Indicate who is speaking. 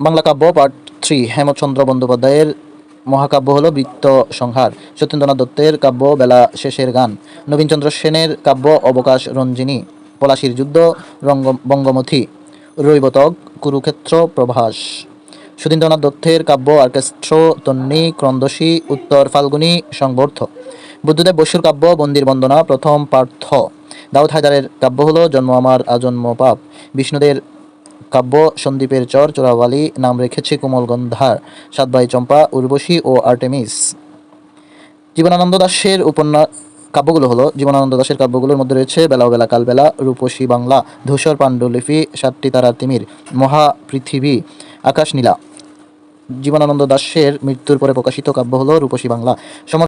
Speaker 1: বাংলা কাব্য part three, Hemchandra বন্দ্যোপাধ্যায়ের মহাকাব্য হল বৃত্ত সংহার। সত্যেন্দ্রনাথ দত্তের কাব্য বেলা শেষের গান। নবীনচন্দ্র সেনের কাব্য অবকাশ রঞ্জিনী। পলাশির যুদ্ধ রঙ্গ, বঙ্গমথী। রৈবতক কুরুক্ষেত্র প্রভাস। সুধীন্দ্রনাথ দত্তের কাব্য অর্কেস্ট্র তন্নি, ক্রন্দশী, উত্তর ফাল্গুনী, সংবর্ধ। বুদ্ধদেব বসুর কাব্য বন্দির বন্দনা প্রথম পার্থ। দাউদ হায়দারের কাব্য হল জন্ম আমার, আজন্ম পাপ। বিষ্ণুদের কাব্য সন্দীপের চর চোরাবালি নাম রেখেছে কোমল গন্ধার সাতবাই চম্পা, উর্বশী ও আর্টেমিস। জীবনানন্দ দাশের উপন্যাস কাব্যগুলো হলো জীবনানন্দ দাশের কাব্যগুলোর মধ্যে রয়েছে বেলা বেলা কালবেলা রূপসী বাংলা, ধূসর পাণ্ডুলিপি, সাতটি তারা তিমির মহাপৃথিবী আকাশ নীলা। জীবনানন্দ দাশের মৃত্যুর পরে প্রকাশিত কাব্য হলো রূপসী বাংলা। সম